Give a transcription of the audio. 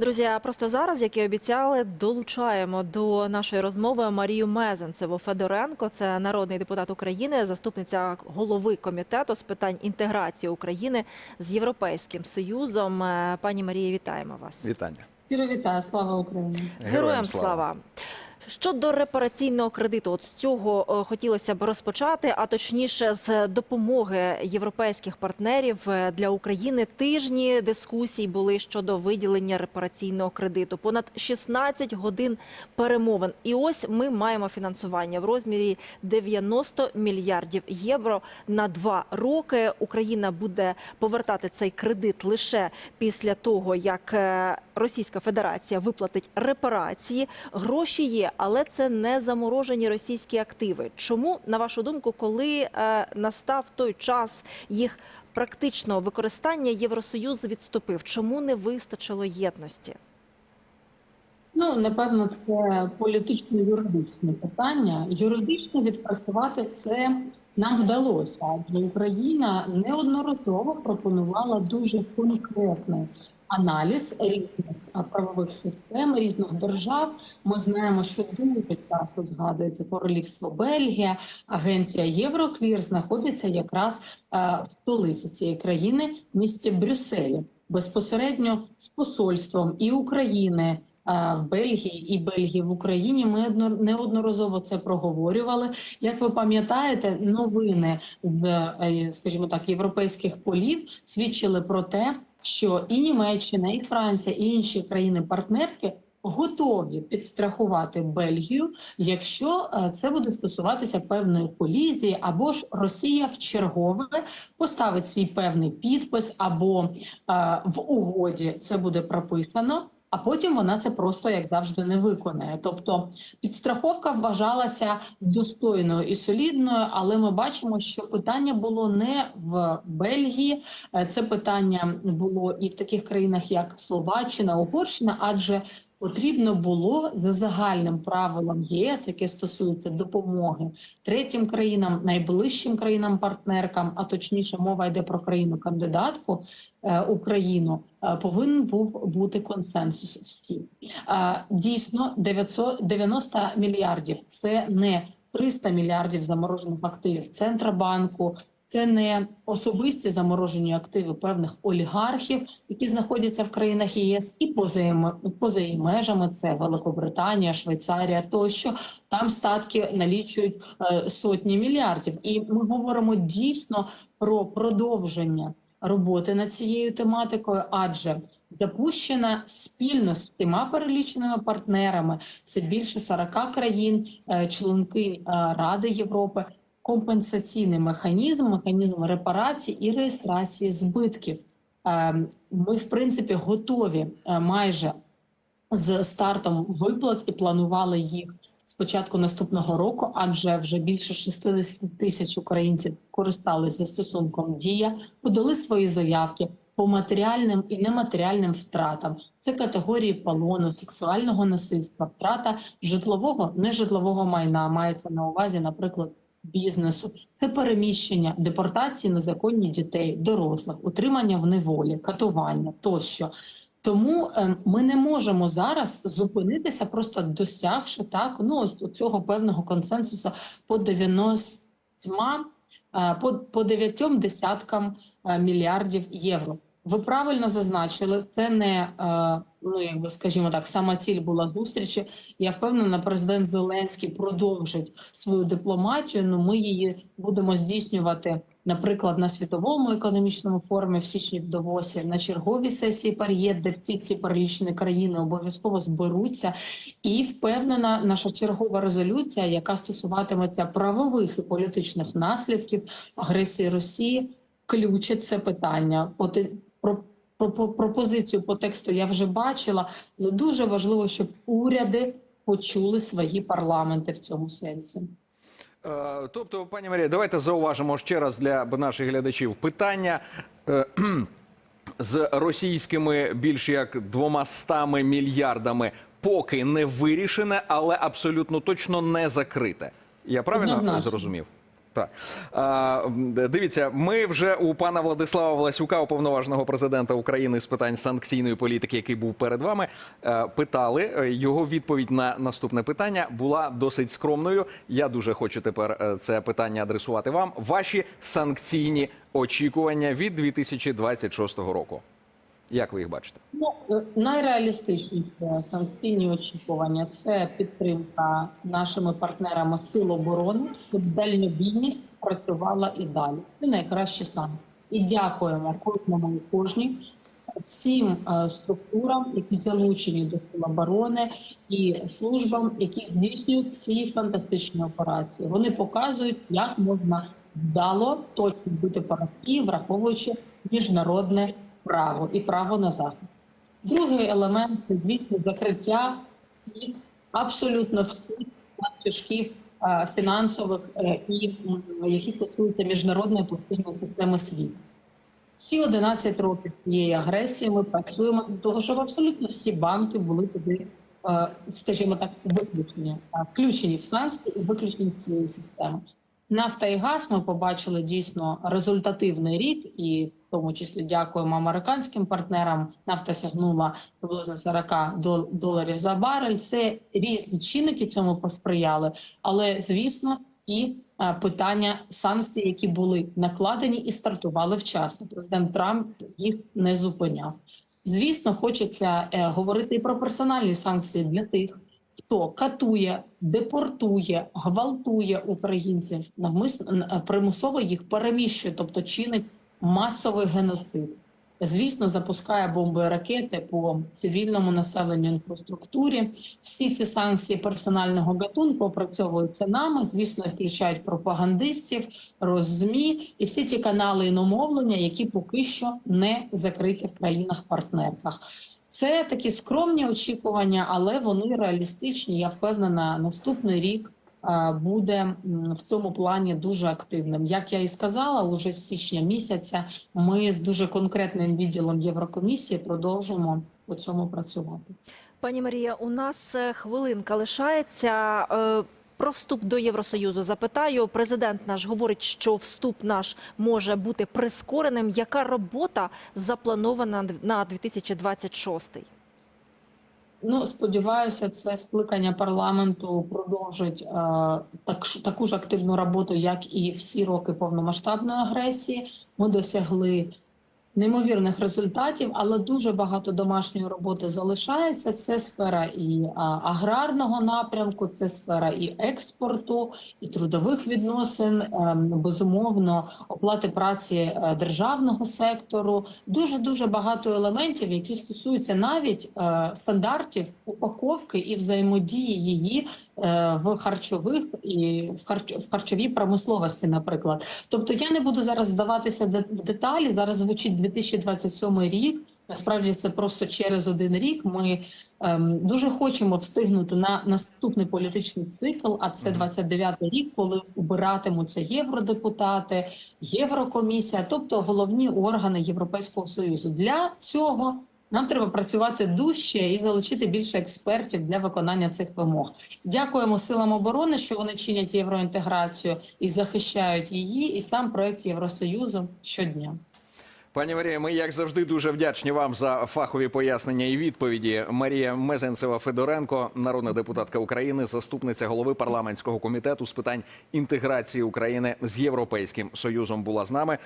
Друзі, а просто зараз, як і обіцяли, долучаємо до нашої розмови Марію Мезенцеву Федоренко. Це народний депутат України, заступниця голови комітету з питань інтеграції України з Європейським Союзом. Е, Пані Марія, вітаємо вас. Вітання. Вітаю, слава Україні. Героям слава. Щодо репараційного кредиту, от з цього е, хотілося б розпочати, а точніше з допомоги європейських партнерів е, для України. Тижні дискусій були щодо виділення репараційного кредиту. Понад 16 годин перемовин. І ось ми маємо фінансування в розмірі 90 мільярдів євро на два роки. Україна буде повертати цей кредит лише після того, як е, Російська Федерація виплатить репарації. Гроші є, але це не заморожені російські активи. Чому, на вашу думку, коли е, настав той час їх практичного використання, Євросоюз відступив? Чому не вистачило єдності? Ну напевно, це політично-юридичне питання. Юридично відпрацювати це нам вдалося, адже Україна неодноразово пропонувала дуже конкретний аналіз різних правових систем різних держав. Ми знаємо, що дуже часто згадується королівство Бельгія, агенція Євроклір знаходиться якраз е, в столиці цієї країни, в місті Брюсселі, безпосередньо з посольством і України. е, В Бельгії і Бельгії в Україні ми неодноразово це проговорювали. Як ви пам'ятаєте, новини з, е, скажімо так, європейських полів свідчили про те, що і Німеччина, і Франція, і інші країни-партнерки готові підстрахувати Бельгію, якщо е, це буде стосуватися певної колізії, або ж Росія в чергове поставить свій певний підпис, або е, в угоді це буде прописано. А потім вона це просто як завжди не виконає. Тобто підстраховка вважалася достойною і солідною, але ми бачимо, що питання було не в Бельгії, Е, це питання було і в таких країнах, як Словаччина, Угорщина, адже потрібно було за загальним правилом ЄС, яке стосується допомоги третім країнам, найближчим країнам-партнеркам, а точніше, мова йде про країну-кандидатку е, Україну. е, Повинен був бути консенсус всі. Е, Дійсно, 900 90 мільярдів це не 300 мільярдів заморожених активів Центробанку. Це не особисті заморожені активи певних олігархів, які знаходяться в країнах ЄС, і поза поза її межами це Великобританія, Швейцарія тощо. Там статки налічують е, сотні мільярдів. І ми говоримо дійсно про продовження роботи над цією тематикою, адже запущена спільно з всіма переліченими партнерами. Це більше 40 країн, е, членки е, Ради Європи. Компенсаційний механізм, механізм репарації і реєстрації збитків. Е, Ми, в принципі, готові е, майже з стартом виплат і планували їх з початку наступного року, адже вже більше 60 тисяч українців користались застосунком Дія, подали свої заявки по матеріальним і нематеріальним втратам. Це категорії полону, сексуального насильства, втрата житлового, нежитлового майна мається на увазі, наприклад. Бізнесу це переміщення, депортації незаконні дітей, дорослих, утримання в неволі, катування тощо. Тому е, ми не можемо зараз зупинитися, просто досягши так ну цього певного консенсусу по 90, е, по, по 9 десяткам е, мільярдів євро. Ви правильно зазначили, це не ну якби скажімо так, сама ціль була зустрічі. Я впевнена, президент Зеленський продовжить свою дипломатію. Ну ми її будемо здійснювати, наприклад, на світовому економічному форумі в січні в Давосі, на черговій сесії Пар'єт, де всі ці перелічені країни обов'язково зберуться. І впевнена, наша чергова резолюція, яка стосуватиметься правових і політичних наслідків агресії Росії, включить це питання. Про про- пропозицію по тексту я вже бачила, але дуже важливо, щоб уряди почули свої парламенти в цьому сенсі. Е, Тобто, пані Марія, давайте зауважимо ще раз для наших глядачів питання. е, З російськими більш як 200 мільярдами поки не вирішене, але абсолютно точно не закрите. Я правильно Однозначно. зрозумів? Так. А, дивіться, ми вже у пана Владислава Власюка, уповноваженого президента України з питань санкційної політики, який був перед вами, е, питали. Е, Його відповідь на наступне питання була досить скромною. Я дуже хочу тепер е, це питання адресувати вам. Ваші санкційні очікування від 2026 року. Як ви їх бачите? Е, санкційні очікування це підтримка нашими партнерами сил оборони, щоб дальнобійність працювала і далі. Це найкраще саме. І дякуємо кожному і кожній всім е, структурам, які залучені до сил оборони, і службам, які здійснюють ці фантастичні операції. Вони показують, як можна вдало точно бити по Росії, враховуючи міжнародне право і право на захист. Другий елемент це, звісно, закриття всіх, абсолютно всіх ланцюжків е, фінансових е, і які стосуються міжнародної платіжної системи світу. Всі 11 років цієї агресії ми працюємо для того, щоб абсолютно всі банки були туди, е, скажімо так, виключені, включені в санкції і виключені з цієї системи. Нафта і газ ми побачили дійсно результативний рік, і в тому числі дякуємо американським партнерам. Нафта сягнула приблизно 40 дол- доларів за барель. Це різні чинники цьому посприяли, але звісно і е, питання санкцій, які були накладені і стартували вчасно. Президент Трамп їх не зупиняв. Звісно, хочеться е, говорити і про персональні санкції для тих, хто катує, депортує, гвалтує українців, навмисно примусово їх переміщує, тобто чинить масовий геноцид. Звісно, запускає бомби ракети по цивільному населенню інфраструктурі. Всі ці санкції персонального гатунку опрацьовуються нами. Звісно, включають пропагандистів, роззмі і всі ті канали іномовлення, які поки що не закриті в країнах-партнерках. Це такі скромні очікування, але вони реалістичні. Я впевнена, наступний рік буде в цьому плані дуже активним. Як я і сказала, уже з січня місяця ми з дуже конкретним відділом Єврокомісії продовжимо по цьому працювати. Пані Марія, у нас е, хвилинка лишається. Е, Про вступ до Євросоюзу запитаю. Президент наш говорить, що вступ наш може бути прискореним. Яка робота запланована на 2026? Ну, сподіваюся, це скликання парламенту продовжить е, так, таку ж активну роботу, як і всі роки повномасштабної агресії. Ми досягли неймовірних результатів, але дуже багато домашньої роботи залишається. Це сфера і аграрного напрямку, це сфера і експорту, і трудових відносин, ем, безумовно, оплати праці е, державного сектору. Дуже дуже багато елементів, які стосуються навіть е, стандартів упаковки і взаємодії її е, в харчових і в харч в харчовій промисловості, наприклад. Тобто я не буду зараз здаватися в деталі. Зараз звучить 2027 рік. Насправді це просто через один рік. Ми ем, дуже хочемо встигнути на наступний політичний цикл. А це 29-й рік, коли обиратимуться євродепутати, Єврокомісія, тобто головні органи Європейського союзу. Для цього нам треба працювати дужче і залучити більше експертів для виконання цих вимог. Дякуємо силам оборони, що вони чинять євроінтеграцію і захищають її, і сам проект Євросоюзу щодня. Пані Марія, ми як завжди дуже вдячні вам за фахові пояснення і відповіді. Марія Мезенцева Федоренко, народна депутатка України, заступниця голови парламентського комітету з питань інтеграції України з Європейським Союзом, була з нами.